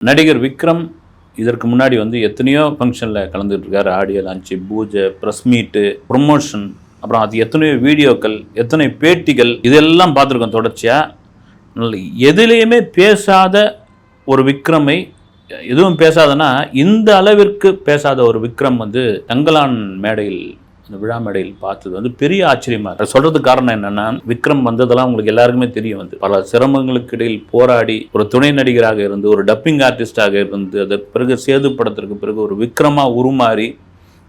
நடிகர் விக்ரம் இதற்கு முன்னாடி வந்து எத்தனையோ ஃபங்க்ஷனில் கலந்துட்டு ஆடியோ லான்ச்சு பூஜை ப்ரெஸ் மீட்டு ப்ரொமோஷன் அப்புறம் அது எத்தனையோ வீடியோக்கள் எத்தனை பேட்டிகள் இதெல்லாம் பார்த்துருக்கோம் தொடர்ச்சியாக எதுலேயுமே பேசாத ஒரு விக்ரமை எதுவும் பேசாதனா இந்த அளவிற்கு பேசாத ஒரு விக்ரம் வந்து தங்கலான் மேடையில் அந்த விழாமடையில் பார்த்தது வந்து பெரிய ஆச்சரியமா இருக்கு. சொல்றதுக்கு காரணம் என்னன்னா விக்ரம் வந்ததெல்லாம் உங்களுக்கு எல்லாருக்குமே தெரியும் வந்து. பல சிரமங்களுக்கு இடையில் போராடி ஒரு துணை நடிகராக இருந்து ஒரு டப்பிங் ஆர்டிஸ்டாக இருந்து அதற்கு பிறகு சேது படத்திற்கு பிறகு ஒரு விக்ரமா உருமாறி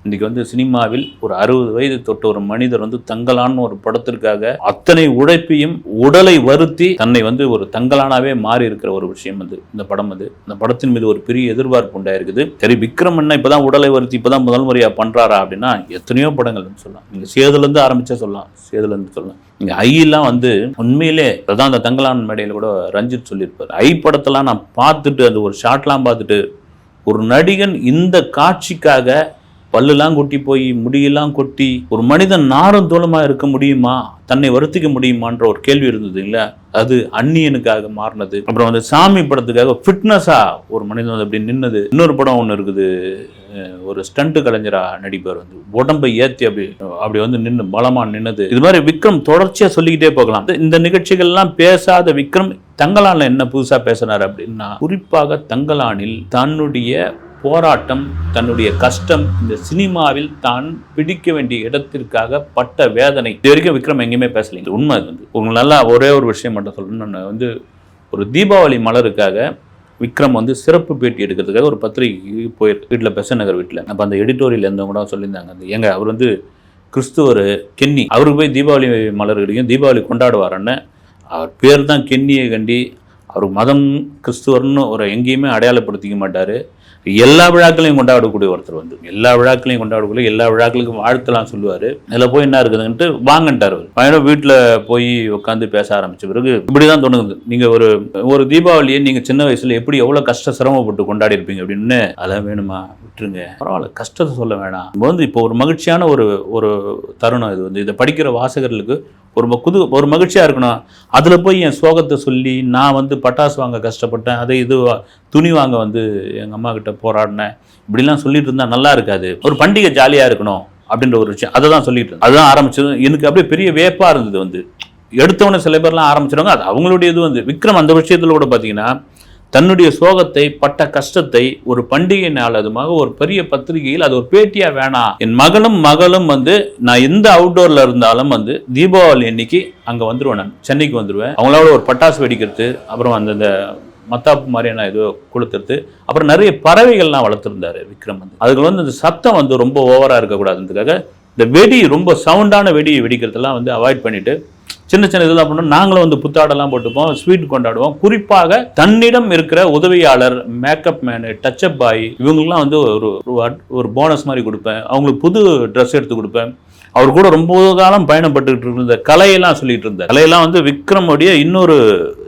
இன்றைக்கி வந்து சினிமாவில் ஒரு அறுபது வயது தொட்ட ஒரு மனிதர் வந்து தங்கலான்னு ஒரு படத்திற்காக அத்தனை உழைப்பையும் உடலை வருத்தி தன்னை வந்து ஒரு தங்கலானாவே மாறி இருக்கிற ஒரு விஷயம் வந்து இந்த படம் வந்து இந்த படத்தின் மீது ஒரு பெரிய எதிர்பார்ப்பு உண்டாயிருக்குது. சரி விக்ரம் என்ன இப்பதான் உடலை வருத்தி இப்போதான் முதல் முறையாக பண்ணுறாரா அப்படின்னா எத்தனையோ படங்கள் சொல்லலாம். நீங்கள் சேதுலேருந்து ஆரம்பித்தா சொல்லலாம் சேதுலேருந்து சொல்லலாம். இங்கே ஐயெல்லாம் வந்து உண்மையிலே அதான் அந்த தங்கலான் மேடையில் கூட ரஞ்சித் சொல்லியிருப்பார். ஐ படத்தெல்லாம் நான் பார்த்துட்டு அந்த ஒரு ஷாட்லாம் பார்த்துட்டு ஒரு நடிகன் இந்த காட்சிக்காக பல்லுலாம் கொட்டி போய் முடியெல்லாம் கொட்டி ஒரு மனிதன் நாரும் தோளமா இருக்க முடியுமா? தன்னை வருத்திக்க முடியுமான்ற ஒரு கேள்வி இருந்தது இல்லை? அது அந்நியனுக்காக மாறினது. அப்புறம் வந்து சாமி படத்துக்காக ஃபிட்னஸாக ஒரு மனிதன் வந்து அப்படி நின்னது. இன்னொரு படம் ஒன்று இருக்குது. ஒரு ஸ்டண்ட்டு கலைஞராக நடிப்பார் வந்து. உடம்பை ஏற்றி அப்படி அப்படி வந்து நின்று பலமாக நின்னது. இது மாதிரி விக்ரம் தொடர்ச்சியாக சொல்லிக்கிட்டே போகலாம். இந்த நிகழ்ச்சிகள்லாம் பேசாத விக்ரம் தங்கலானில் என்ன புதுசாக பேசினார் அப்படின்னா குறிப்பாக தங்கலானில் தன்னுடைய போராட்டம் தன்னுடைய கஷ்டம் இந்த சினிமாவில் தான் பிடிக்க வேண்டிய இடத்திற்காக பட்ட வேதனை. இது வரைக்கும் விக்ரம் எங்கேயுமே பேசல இது உண்மை வந்து. உங்களுக்கு நல்லா ஒரே ஒரு விஷயம் மட்டும் சொல்லணும் நான் வந்து ஒரு தீபாவளி மலருக்காக விக்ரம் வந்து சிறப்பு பேட்டி எடுக்கிறதுக்காக ஒரு பத்திரிகைக்கு போயிருக்கு வீட்டில் பெசன் நகர் வீட்டில் அப்போ அந்த எடிட்டோரியல் இருந்தவங்க கூட சொல்லியிருந்தாங்க. அந்த எங்க அவர் வந்து கிறிஸ்துவர் கென்னி. அவருக்கு போய் தீபாவளி மலர் கிடைக்கும் தீபாவளி கொண்டாடுவாருன்னு. அவர் பேர் தான் கென்னியை கண்டி. அவர் மதம் கிறிஸ்துவர்னு ஒரு எங்கேயுமே அடையாளப்படுத்திக்க மாட்டார். எல்லா விழாக்களையும் கொண்டாடக்கூடிய ஒருத்தர் வந்து. எல்லா விழாக்களையும் கொண்டாடக்கூடிய எல்லா விழாக்களுக்கும் வாழ்த்தலாம் சொல்லுவார். இதில் போய் என்ன இருக்குதுன்ட்டு வாங்கன்ட்டார் அவர். பையனும் வீட்டில் போய் உட்காந்து பேச ஆரம்பித்த பிறகு இப்படி தான் தோணுது. நீங்கள் ஒரு ஒரு தீபாவளியை நீங்கள் சின்ன வயசில் எப்படி எவ்வளோ கஷ்ட சிரமப்பட்டு கொண்டாடி இருப்பீங்க அப்படின்னு அதெல்லாம் வேணுமா? விட்டுருங்க. பரவாயில்ல. கஷ்டத்தை சொல்ல வேணாம். நம்ம வந்து இப்போ ஒரு மகிழ்ச்சியான ஒரு ஒரு தருணம் இது வந்து. இதை படிக்கிற வாசகர்களுக்கு ஒரு குது புது ஒரு மகிழ்ச்சியாக இருக்கணும். அதில் போய் என் சோகத்தை சொல்லி நான் வந்து பட்டாசு வாங்க கஷ்டப்பட்டேன். அதை இது துணி வாங்க வந்து எங்கள் அம்மா கிட்ட போராடினேன். இப்படிலாம் சொல்லிட்டு இருந்தால் நல்லா இருக்காது. ஒரு பண்டிகை ஜாலியாக இருக்கணும் அப்படின்ற ஒரு விஷயம். அதை தான் சொல்லிட்டு அதுதான் ஆரம்பிச்சது எனக்கு அப்படியே பெரிய வேப்பாக இருந்தது வந்து. எடுத்தவொடனே சில பேர்லாம் ஆரம்பிச்சிருவாங்க. அது அவங்களுடைய இது வந்து. விக்ரம் அந்த விஷயத்தில் கூட பார்த்தீங்கன்னா தன்னுடைய சோகத்தை பட்ட கஷ்டத்தை ஒரு பண்டிகை நாள் அதுமாக ஒரு பெரிய பத்திரிகையில் அது ஒரு பேட்டியா வேணாம் என் மகனும் மகளும் வந்து நான் எந்த அவுட்டோர்ல இருந்தாலும் வந்து தீபாவளி அன்னைக்கு அங்க வந்துருவேன் நான். சென்னைக்கு வந்துருவேன். அவங்களோட ஒரு பட்டாசு வெடிக்கிறது அப்புறம் அந்த இந்த மத்தாப்பு மாதிரியான ஏதோ கொளுத்துறது. அப்புறம் நிறைய பறவைகள்லாம் வளர்த்துருந்தாரு விக்ரம் வந்து. அதுக்கு வந்து அந்த சத்தம் வந்து ரொம்ப ஓவரா இருக்கக்கூடாதுன்றதுக்காக இந்த வெடி ரொம்ப சவுண்டான வெடி வெடிக்கிறதெல்லாம் வந்து அவாய்ட் பண்ணிட்டு சின்ன சின்ன இதெல்லாம் பண்ணோம் நாங்களும் வந்து புத்தாடெல்லாம் போட்டுப்போம் ஸ்வீட் கொண்டாடுவோம். குறிப்பாக தன்னிடம் இருக்கிற உதவியாளர் மேக்கப் மேனு டச்சப் பாய் இவங்களுக்குலாம் வந்து ஒரு ஒரு போனஸ் மாதிரி கொடுப்பேன். அவங்களுக்கு புது ட்ரெஸ் எடுத்து கொடுப்பேன். அவர் கூட ரொம்ப காலம் பயணப்பட்டுக்கிட்டு இருந்த கலையெல்லாம் சொல்லிட்டு இருந்தார். கலையெல்லாம் வந்து விக்ரமுடைய இன்னொரு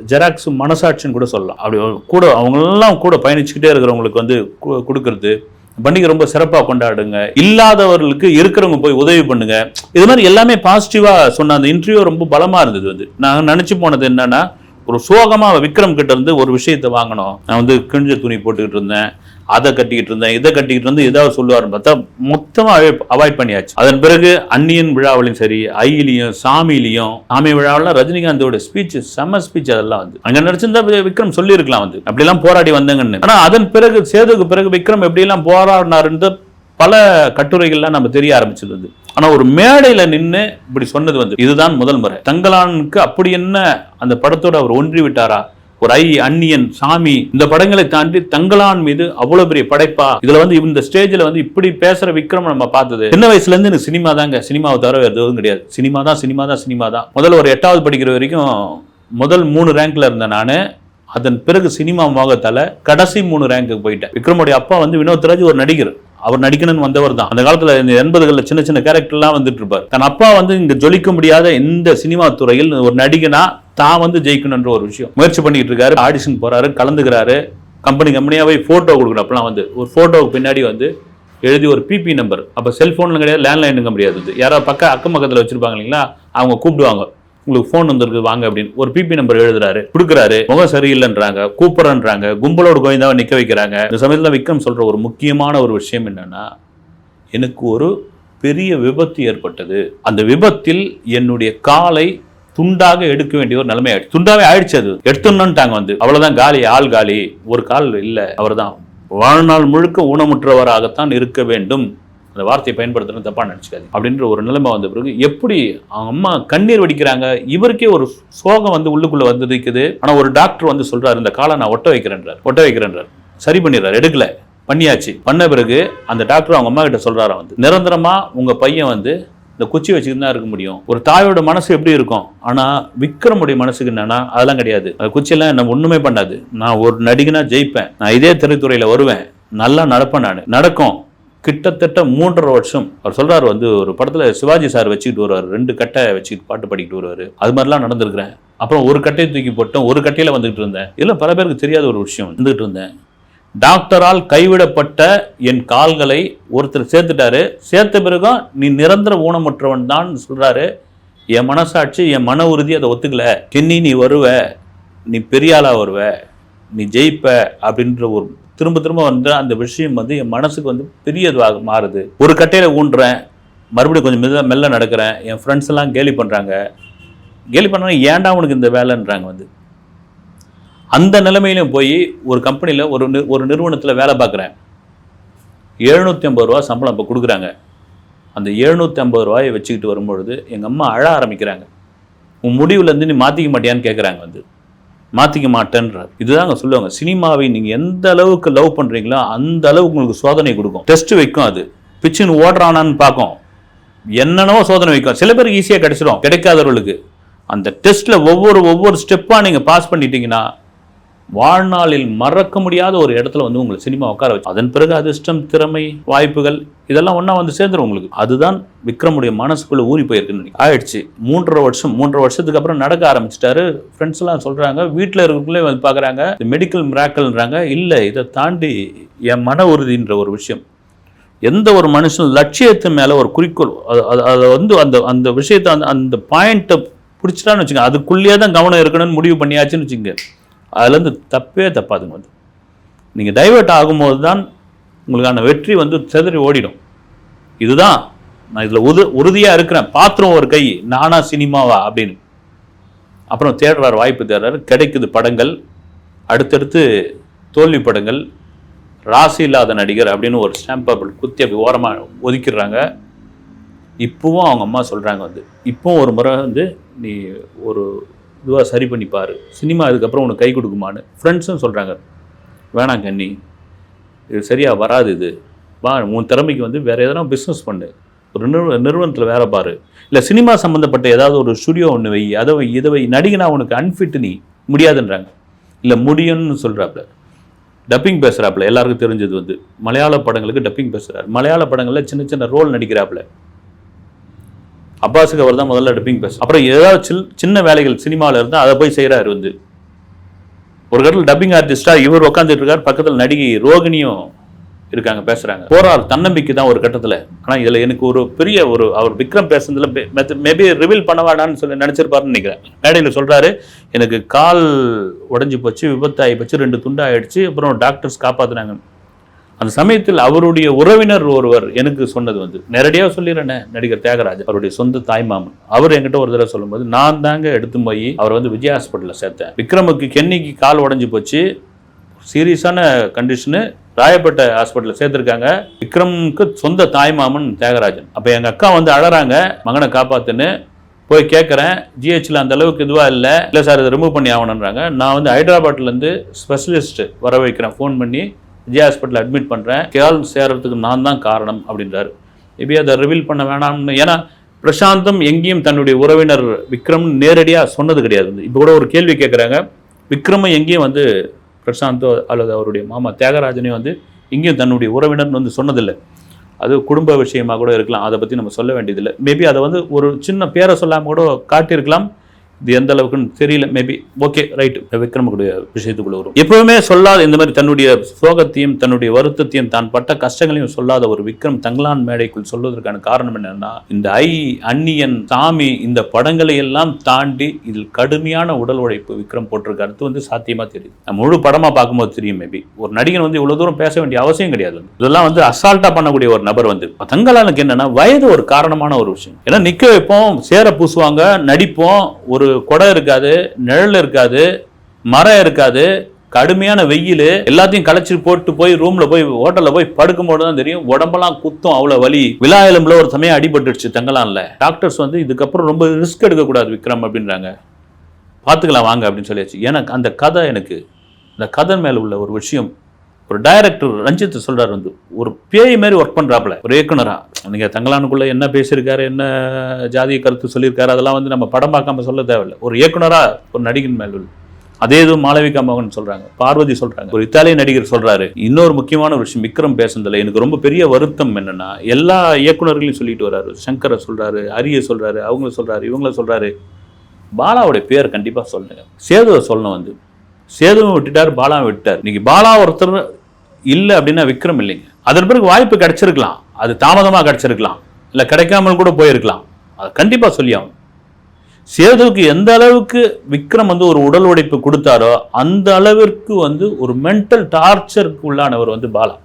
ஜெராக்ஸ் மனசாட்சின்னு கூட சொல்லலாம். அப்படி கூட அவங்களெல்லாம் கூட பயணிச்சுக்கிட்டே இருக்கிறவங்களுக்கு வந்து கு- கொடுக்கறது. பண்டிகை ரொம்ப சிறப்பாக கொண்டாடுங்க. இல்லாதவர்களுக்கு இருக்கிறவங்க போய் உதவி பண்ணுங்க. இது மாதிரி எல்லாமே பாசிட்டிவாக சொன்ன அந்த இன்டர்வியூ ரொம்ப பலமா இருந்தது வந்து. நான் நினச்சி போனது என்னன்னா ஒரு சோகமா விக்ரம் கிட்ட இருந்து ஒரு விஷயத்தை வாங்கினோம் நான் வந்து கிழிஞ்ச துணி போட்டுக்கிட்டு இருந்தேன். அதை கட்டிக்கிட்டு இருந்தேன் இதை கட்டிக்கிட்டு இருந்து ஏதாவது சொல்லுவாருன்னு பார்த்தா மொத்தமாக அவாய்ட் பண்ணியாச்சு. அதன் பிறகு அந்நியன் விழாவிலையும் சரி ஐயிலையும் சாமியிலையும் சாமி விழாவெல்லாம் ரஜினிகாந்தோட ஸ்பீச் செம்ம ஸ்பீச் அதெல்லாம் வந்து. அங்க நடிச்சிருந்தா விக்ரம் சொல்லியிருக்கலாம் வந்து. அப்படிலாம் போராடி வந்தாங்கன்னு. ஆனா அதன் பிறகு சேதுக்கு பிறகு விக்ரம் எப்படியெல்லாம் போராடினாருன்னு பல கட்டுரைகள்லாம் நம்ம தெரிய ஆரம்பிச்சது. வந்து ஆனா ஒரு மேடையில நின்று இப்படி சொன்னது வந்து இதுதான் முதல் முறை. தங்கலானுக்கு அப்படி என்ன அந்த படத்தோட அவர் ஒன்றி விட்டாரா? ஒரு ஐ அன்னியன் சாமி இந்த படங்களை தாண்டி தங்களான் மீது அவ்வளவு பெரிய படைப்பா? இதுல வந்து இந்த ஸ்டேஜ்ல வந்து இப்படி பேசுற விக்ரம் நம்ம பார்த்தது. சின்ன வயசுல இருந்து எனக்கு சினிமா தாங்க. சினிமாவை தவிர எதுவும் கிடையாது. சினிமா தான் சினிமா தான் சினிமா தான். முதல்ல ஒரு எட்டாவது படிக்கிற வரைக்கும் முதல் மூணு ரேங்க்ல இருந்தேன் நான். அதன் பிறகு சினிமா மோகத்தால கடைசி மூணு ரேங்க்கு போயிட்டேன். விக்ரமுடைய அப்பா வந்து வினோத்ராஜ் ஒரு நடிகர். அவர் நடிக்கணும்னு வந்தவர் தான். அந்த காலத்துல இந்த எண்பதுகளில் சின்ன சின்ன கேரக்டர்லாம் வந்துட்டு இருப்பார். தன் அப்பா வந்து இங்க ஜொலிக்க முடியாத இந்த சினிமா துறையில் ஒரு நடிகனா தான் வந்து ஜெயிக்கணுன்ற ஒரு விஷயம். முயற்சி பண்ணிட்டு இருக்காரு ஆடிஷன் போறாரு கலந்துக்கிறாரு. கம்பெனி கம்பெனியாகவே ஃபோட்டோ கொடுக்கணும். அப்பெல்லாம் வந்து ஒரு ஃபோட்டோவுக்கு பின்னாடி வந்து எழுதி ஒரு பிபி நம்பர் அப்போ செல்ஃபோன்ல கிடையாது லேண்ட்லைனுங்க முடியாது. யாராவது பக்கம் அக்கம் பக்கத்தில் வச்சிருப்பாங்க இல்லைங்களா? அவங்க கூப்பிடுவாங்க. உங்களுக்கு ஃபோன் வந்திருக்கு வாங்க அப்படின்னு. ஒரு பிபி நம்பர் எழுதுறாரு. கொடுக்குறாரு. முகம் சரியில்லைன்றாங்க. கூப்பிட்றன்றாங்க. கும்பலோட கோயந்தாவை நிற்க வைக்கிறாங்க. இந்த சமயத்தில் விக்ரம் சொல்கிற ஒரு முக்கியமான ஒரு விஷயம் என்னென்னா எனக்கு ஒரு பெரிய விபத்து ஏற்பட்டது. அந்த விபத்தில் என்னுடைய காலை துண்டாக எடுக்க வேண்டிய ஒரு நிலைமை ஆயிடுச்சு. துண்டாவே ஆயிடுச்சு அது. எடுத்துடணுன்ட்டாங்க வந்து. அவ்வளோதான் காலி ஆள் காலி. ஒரு கால் இல்லை. அவர் தான் வாழ்நாள் முழுக்க ஊனமுற்றவராகத்தான் இருக்க வேண்டும். அந்த வார்த்தையை பயன்படுத்துறது தப்பாக நினச்சிக்காது அப்படின்ற ஒரு நிலைமை வந்த பிறகு எப்படி அவங்க அம்மா கண்ணீர் வடிக்கிறாங்க? இவருக்கே ஒரு சோகம் வந்து உள்ளுக்குள்ளே வந்து இருக்குது ஒரு டாக்டர் வந்து சொல்கிறாரு இந்த காலை நான் ஒட்ட வைக்கிறேன்றார் ஒட்ட வைக்கிறேன்றார். சரி பண்ணிடுறாரு எடுக்கல. பண்ணியாச்சு. பண்ண பிறகு அந்த டாக்டர் அவங்க அம்மா கிட்ட சொல்கிறாரா வந்து நிரந்தரமாக உங்கள் பையன் வந்து இந்த குச்சி வச்சுக்கிட்டு தான் இருக்க முடியும். ஒரு தாயோட மனசு எப்படி இருக்கும்? ஆனால் விக்ரமுடைய மனசுக்கு என்னன்னா அதெல்லாம் கிடையாது. அந்த குச்சியெல்லாம் என்ன ஒன்றுமே பண்ணாது. நான் ஒரு நடிகனாக ஜெயிப்பேன். நான் இதே திரைத்துறையில் வருவேன். நல்லா நடப்பேன் நான். நடக்கும். கிட்டத்தட்ட மூன்றரை வருஷம். அவர் சொல்றாரு வந்து ஒரு படத்துல சிவாஜி சார் வச்சுக்கிட்டு வருவார். ரெண்டு கட்டை வச்சுக்கிட்டு பாட்டு பாடிக்கிட்டு வருவாரு. அது மாதிரிலாம் நடந்திருக்கிறேன். அப்புறம் ஒரு கட்டையை தூக்கி போட்டோம் ஒரு கட்டையில வந்துகிட்டு இருந்தேன். இல்லை பல பேருக்கு தெரியாத ஒரு விஷயம். வந்துகிட்டு இருந்தேன். டாக்டரால் கைவிடப்பட்ட என் கால்களை ஒருத்தர் சேர்த்துட்டாரு. சேர்த்த பிறகும் நீ நிரந்தர ஊனமுற்றவன் தான் சொல்றாரு. என் மனசாட்சி என் மன உறுதி அதை ஒத்துக்கல. கென்னி நீ வருவ. நீ பெரியாளாக வருவ. நீ ஜெயிப்ப அப்படின்ற ஒரு திரும்ப திரும்ப வந்து அந்த விஷயம் வந்து என் மனசுக்கு வந்து பெரியதுவாக மாறுது. ஒரு கட்டையில் ஊன்றேன் மறுபடியும் கொஞ்சம் மெல்ல மெல்ல நடக்கிறேன். என் ஃப்ரெண்ட்ஸ் எல்லாம் கேலி பண்ணுறாங்க கேலி பண்ணாங்க ஏன்டா உனக்கு இந்த வேலைன்றாங்க வந்து. அந்த நிலைமையிலும் போய் ஒரு கம்பெனியில் ஒரு நி- ஒரு நிறுவனத்தில் வேலை பார்க்குறேன். எழுநூற்றி ஐம்பது ரூபா சம்பளம் இப்போ கொடுக்குறாங்க. அந்த எழுநூற்றி ஐம்பது ரூபாயை வச்சுக்கிட்டு வரும்பொழுது எங்கள் அம்மா அழ ஆரம்பிக்கிறாங்க. உன் முடிவுலேருந்து நீ மாற்றிக்க மாட்டியான்னு கேட்குறாங்க வந்து. மாற்றிக்க மாட்டேன்றார். இதுதாங்க சொல்லுவாங்க. சினிமாவை நீங்கள் எந்த அளவுக்கு லவ் பண்ணுறீங்களோ அந்த அளவுக்கு உங்களுக்கு சோதனை கொடுக்கும். டெஸ்ட் வைக்கும் அது. பிச்சுன்னு ஓடுறானான்னு பார்க்கும். என்னென்னவோ சோதனை வைக்கும். சில பேருக்கு ஈஸியாக கிடைச்சிடும் கிடைக்காதவர்களுக்கு. அந்த டெஸ்ட்டில் ஒவ்வொரு ஒவ்வொரு ஸ்டெப்பாக நீங்கள் பாஸ் பண்ணிட்டீங்கன்னா வாழ்நாளில் மறக்க முடியாத ஒரு இடத்துல வந்து உங்களை சினிமா உட்கார வச்சு அதன் பிறகு அதிர்ஷ்டம் திறமை வாய்ப்புகள் இதெல்லாம் ஒன்றா வந்து சேர்ந்துரும் உங்களுக்கு. அதுதான் விக்ரமுடைய மனசுக்குள்ளே ஊறி போயிருக்குன்னு ஆயிடுச்சு. மூன்றரை வருஷம் மூன்றரை வருஷத்துக்கு அப்புறம் நடக்க ஆரம்பிச்சிட்டாரு. ஃப்ரெண்ட்ஸ் எல்லாம் வீட்டில் இருக்கிறவங்களே வந்து பார்க்குறாங்க மெடிக்கல் மிராக்கல்ன்றாங்க இல்லை இதை தாண்டி என் மன உறுதின்ற ஒரு விஷயம். எந்த ஒரு மனுஷன் லட்சியத்து மேலே ஒரு குறிக்கோள் அது- அது- அதை வந்து அந்த அந்த விஷயத்தை அந்த அந்த பாயிண்ட்டை பிடிச்சிட்டான்னு வச்சுக்கோங்க. அதுக்குள்ளேயே தான் கவனம் இருக்கணும்னு முடிவு பண்ணியாச்சுன்னு வச்சுங்க அதுலேருந்து தப்பே தப்பாதுங்க வந்து நீங்கள் டைவர்ட் ஆகும்போது தான் உங்களுக்கான வெற்றி வந்து செதறி ஓடிடும். இதுதான் நான் இதில் உது உறுதியாக இருக்கிறேன். பாத்திரம் ஒரு கை நானா சினிமாவா அப்படின்னு. அப்புறம் தேடுறார் வாய்ப்பு தேடுறாரு. கிடைக்குது படங்கள். அடுத்தடுத்து தோல்வி படங்கள். ராசி இல்லாத நடிகர் அப்படின்னு ஒரு ஸ்டாம்ப் அப்படி குத்தி அப்படி ஓரமாக ஒதுக்கிடுறாங்க. இப்போவும் அவங்க அம்மா சொல்கிறாங்க வந்து இப்போவும் ஒரு முறை வந்து நீ ஒரு இதுவாக சரி பண்ணி சினிமா அதுக்கப்புறம் உனக்கு கை கொடுக்குமான்னு ஃப்ரெண்ட்ஸும் சொல்கிறாங்க வேணாம் கண்ணி. இது சரியாக வராது இது. வா உன் திறமைக்கு வந்து வேறு எதனா பிஸ்னஸ் பண்ணு. ஒரு நிறுவ நிறுவனத்தில் வேலை பாரு. இல்லை சினிமா சம்மந்தப்பட்ட ஏதாவது ஒரு ஸ்டுடியோ ஒன்று வை. அதை வை இதை வை. நடிகனா உனக்கு அன்ஃபிட் நீ. முடியாதுன்றாங்க. இல்லை முடியும்னு சொல்கிறாப்புல டப்பிங் பேசுகிறாப்புல எல்லாருக்கும் தெரிஞ்சது வந்து. மலையாள படங்களுக்கு டப்பிங் பேசுகிறார் மலையாள படங்களில் சின்ன சின்ன ரோல் நடிக்கிறாப்புல அப்பாஸுக்கு அவர் தான் முதல்ல டப்பிங் பேச. அப்புறம் ஏதாவது சில் சின்ன வேலைகள் சினிமாவில் இருந்தால் அதை போய் செய்கிறாரு வந்து. ஒரு கட்டத்தில் டப்பிங் ஆர்டிஸ்டாக இவர் உட்காந்துட்டு இருக்கார் பக்கத்தில் நடிகை ரோகிணியும் இருக்காங்க பேசுகிறாங்க போறார் தன்னம்பிக்கை தான் ஒரு கட்டத்தில். ஆனால் இதில் எனக்கு ஒரு பெரிய ஒரு அவர் விக்ரம் பேசுனதில் மேபி ரிவீல் பண்ண வேண்டாம்னு சொல்லி நினச்சிருப்பாருன்னு நினைக்கிறேன். மேடையில் சொல்கிறாரு எனக்கு கால் உடஞ்சி போச்சு விபத்தாகி போச்சு ரெண்டு துண்டாயிடுச்சு அப்புறம் டாக்டர்ஸ் காப்பாத்துனாங்க. அந்த சமயத்தில் அவருடைய உறவினர் ஒருவர் எனக்கு சொன்னது வந்து நேரடியாக சொல்லிடுறேனே நடிகர் தியாகராஜ் அவருடைய சொந்த தாய்மாமன் அவர் என்கிட்ட ஒரு தடவை சொல்லும்போது நான் தாங்க எடுத்து போய் அவர் வந்து விஜய் ஹாஸ்பிட்டலில் சேர்த்தேன். விக்ரமுக்கு கென்னிக்கு கால் உடஞ்சி போச்சு. சீரியஸான கண்டிஷனு ராயப்பேட்டை ஹாஸ்பிட்டலில் சேர்த்துருக்காங்க. விக்ரமுக்கு சொந்த தாய்மாமன் தியாகராஜன். அப்போ எங்கள் அக்கா வந்து அழறாங்க மகனை காப்பாத்துன்னு. போய் கேட்குறேன் ஜிஹெச்சில் அந்த அளவுக்கு இதுவாக இல்லை. இல்லை சார் இதை ரிமூவ் பண்ணி ஆகணுன்றாங்க நான் வந்து ஹைதராபாத்லேருந்து ஸ்பெஷலிஸ்ட் வர வைக்கிறேன். ஃபோன் பண்ணி விஜய் ஹாஸ்பிட்டல் அட்மிட் பண்ணுறேன் கேள் சேர்கிறதுக்கு நான் தான் காரணம் அப்படின்றாரு. மேபி அதை ரிவீல் பண்ண வேணாம்னு ஏன்னா பிரசாந்தம் எங்கேயும் தன்னுடைய உறவினர் விக்ரம் நேரடியாக சொன்னது கிடையாது. இப்போ கூட ஒரு கேள்வி கேட்குறாங்க விக்ரமும் எங்கேயும் வந்து பிரசாந்தோ அல்லது அவருடைய மாமா தியாகராஜனையும் வந்து எங்கேயும் தன்னுடைய உறவினர்னு வந்து சொன்னதில்லை. அது குடும்ப விஷயமாக கூட இருக்கலாம். அதை பற்றி நம்ம சொல்ல வேண்டியதில்லை. மேபி அதை வந்து ஒரு சின்ன பேரை சொல்லாமல் கூட காட்டியிருக்கலாம். இது எந்த அளவுக்குன்னு தெரியல. மேபி ஓகே ரைட் விக்ரமக்கூடிய விஷயத்துக்குள்ள வரும். எப்பவுமே சொல்லாத இந்த மாதிரி தன்னுடைய சோகத்தையும் தன்னுடைய வருத்தத்தையும் தான் பட்ட கஷ்டங்களையும் சொல்லாத ஒரு விக்ரம் தங்களான் மேடைக்குள் சொல்வதற்கான காரணம் என்னன்னா இந்த ஐ அந்நியன் சாமி இந்த படங்களை எல்லாம் தாண்டி இதில் கடுமையான உடல் உழைப்பு விக்ரம் போட்டிருக்க அடுத்து வந்து சாத்தியமா தெரியுது. நம்ம முழு படமா பார்க்கும்போது தெரியும் மேபி ஒரு நடிகன் வந்து இவ்வளவு தூரம் பேச வேண்டிய அவசியம் கிடையாது. இதெல்லாம் வந்து அசால்ட்டா பண்ணக்கூடிய ஒரு நபர் வந்து தங்கலானுக்கு என்னன்னா வயது ஒரு காரணமான ஒரு விஷயம். ஏன்னா நிக்க வைப்போம் சேர பூசுவாங்க நடிப்போம் ஒரு குடம் இருக்காது நிழல் இருக்காது மரம் இருக்காது கடுமையான வெயில் எல்லாத்தையும் களைச்சி போட்டு போய் ரூம்ல போய் ஹோட்டல்ல போய் படுக்கும் போது தான் தெரியும் உடம்பெல்லாம் குத்தும் அவ்வளவு வலி. விழா எலும்புல ஒரு சமயம் அடிபட்டுடுச்சு தங்கலாம்ல டாக்டர்ஸ் வந்து இதுக்கப்புறம் ரொம்ப ரிஸ்க் எடுக்கக்கூடாது விக்ரம் அப்படின்றாங்க. பார்த்துக்கலாம் வாங்க அப்படின்னு சொல்லியாச்சு. எனக்கு அந்த கதை எனக்கு அந்த கதை மேலே உள்ள ஒரு விஷயம் ஒரு டைரக்டர் ரஞ்சித் சொல்றாரு வந்து ஒரு பேய் மாதிரி ஒர்க் பண்றாப்புல. ஒரு இயக்குனரா. நீங்க தங்கலானுக்குள்ள என்ன பேசியிருக்காரு என்ன ஜாதிய கருத்து சொல்லியிருக்காரு அதெல்லாம் வந்து நம்ம படம் பார்க்காம சொல்ல தேவையில்லை. ஒரு இயக்குனரா ஒரு நடிகன் மேல் அதே இது மாளவிகா மோகன் சொல்றாங்க பார்வதி சொல்றாங்க. ஒரு இத்தாலிய நடிகர் சொல்றாரு இன்னொரு முக்கியமான ஒரு விஷயம் விக்ரம் பேசுனதுல எனக்கு ரொம்ப பெரிய வருத்தம் என்னன்னா எல்லா இயக்குனர்களையும் சொல்லிட்டு வராரு. சங்கரை சொல்றாரு அரிய சொல்றாரு அவங்கள சொல்றாரு இவங்கள சொல்றாரு. பாலாவுடைய பேர் கண்டிப்பா சொல்லுங்க சேதுவை சொல்லணும் வந்து. சேதுவும் விட்டுட்டார் பாலாவும் விட்டார் இன்னைக்கு பாலா ஒருத்தர் இல்லை அப்படின்னா விக்ரம் இல்லைங்க. அதன் பிறகு வாய்ப்பு கிடைச்சிருக்கலாம். அது தாமதமாக கிடைச்சிருக்கலாம். இல்லை கிடைக்காமல் கூட போயிருக்கலாம். அது கண்டிப்பாக சொல்லி ஆகும் சேதுவுக்கு எந்த அளவுக்கு விக்ரம் வந்து ஒரு உடல் உடைப்பு கொடுத்தாரோ அந்த அளவிற்கு வந்து ஒரு மென்டல் டார்ச்சருக்கு உள்ளானவர் வந்து பாலா.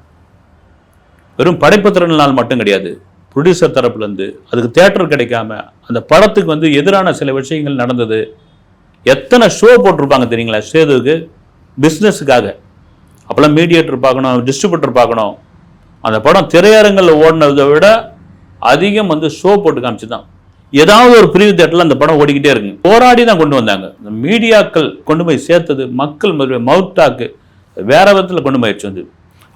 வெறும் படைப்பு திறனால் மட்டும் கிடையாது. ப்ரொடியூசர் தரப்புலேருந்து அதுக்கு தேட்டர் கிடைக்காம அந்த படத்துக்கு வந்து எதிரான சில விஷயங்கள் நடந்தது. எத்தனை ஷோ போட்டிருப்பாங்க தெரியுங்களா சேதுவுக்கு? பிஸ்னஸுக்காக அப்போல்லாம் மீடியேட்டர் பார்க்கணும் டிஸ்ட்ரிபியூட்டர் பார்க்கணும். அந்த படம் திரையரங்கில் ஓடினதை விட அதிகம் வந்து ஷோ போட்டு காமிச்சு தான் ஏதாவது ஒரு பிரிவு தேட்டரில் அந்த படம் ஓடிக்கிட்டே இருக்குங்க போராடி தான் கொண்டு வந்தாங்க. இந்த மீடியாக்கள் கொண்டு போய் சேர்த்தது மக்கள் மவுத் டாக்கு வேற விதத்தில் கொண்டு போயிடுச்சு வந்து.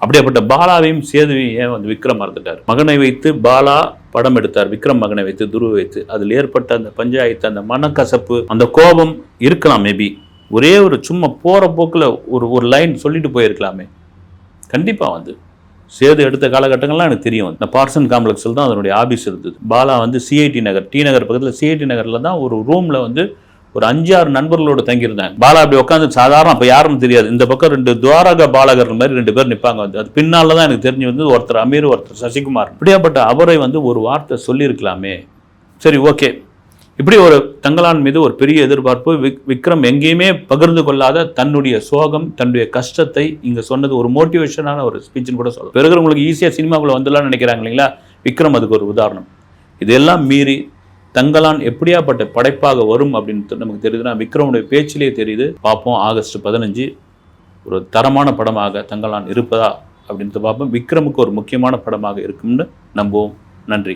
அப்படியேப்பட்ட பாலாவையும் சேதுவையும் ஏன் வந்து விக்ரம் மறந்துட்டார்? மகனை வைத்து பாலா படம் எடுத்தார். விக்ரம் மகனை வைத்து துருவ வைத்து. அதில் ஏற்பட்ட அந்த பஞ்சாயத்து அந்த மனக்கசப்பு அந்த கோபம் இருக்கலாம் மேபி ஒரே ஒரு சும்மா போகிற போக்கில் ஒரு ஒரு லைன் சொல்லிட்டு போயிருக்கலாமே. கண்டிப்பாக வந்து. சேது எடுத்த காலகட்டங்கள்லாம் எனக்கு தெரியும். இந்த பார்சன் காம்ப்ளெக்ஸில் தான் அதனுடைய ஆபீஸ் இருந்தது. பாலா வந்து சிஐடி நகர் டி நகர் பக்கத்தில் சிஐடி நகரில் தான் ஒரு ரூமில் வந்து ஒரு அஞ்சு ஆறு நண்பர்களோடு தங்கியிருந்தாங்க. பாலா அப்படி உட்காந்து சாதாரண அப்போ யாரும் தெரியாது. இந்த பக்கம் ரெண்டு துவாரக பாலகர் மாதிரி ரெண்டு பேர் நிற்பாங்க வந்து. அது பின்னால் தான் எனக்கு தெரிஞ்சு வந்து ஒருத்தர் அமீர் ஒருத்தர் சசிகுமார். இப்படியாப்பட்ட அவரை வந்து ஒரு வார்த்தை சொல்லியிருக்கலாமே. சரி ஓகே இப்படி ஒரு தங்கலான் மீது ஒரு பெரிய எதிர்பார்ப்பு விக் விக்ரம் எங்கேயுமே பகிர்ந்து கொள்ளாத தன்னுடைய சோகம் தன்னுடைய கஷ்டத்தை இங்கே சொன்னது ஒரு மோட்டிவேஷனான ஒரு ஸ்பீச்சுன்னு கூட சொல்லலாம். பிறகு உங்களுக்கு ஈஸியாக சினிமாவில் வந்துடலாம்னு நினைக்கிறாங்க இல்லைங்களா? விக்ரம் அதுக்கு ஒரு உதாரணம். இதெல்லாம் மீறி தங்கலான் எப்படியாப்பட்ட படைப்பாக வரும் அப்படின்னு நமக்கு தெரியுதுன்னா விக்ரமுடைய பேச்சிலே தெரியுது பார்ப்போம் ஆகஸ்ட் பதினஞ்சு ஒரு தரமான படமாக தங்கலான் இருப்பதா அப்படின்ட்டு பார்ப்போம். விக்ரமுக்கு ஒரு முக்கியமான படமாக இருக்கும்னு நம்புவோம். நன்றி.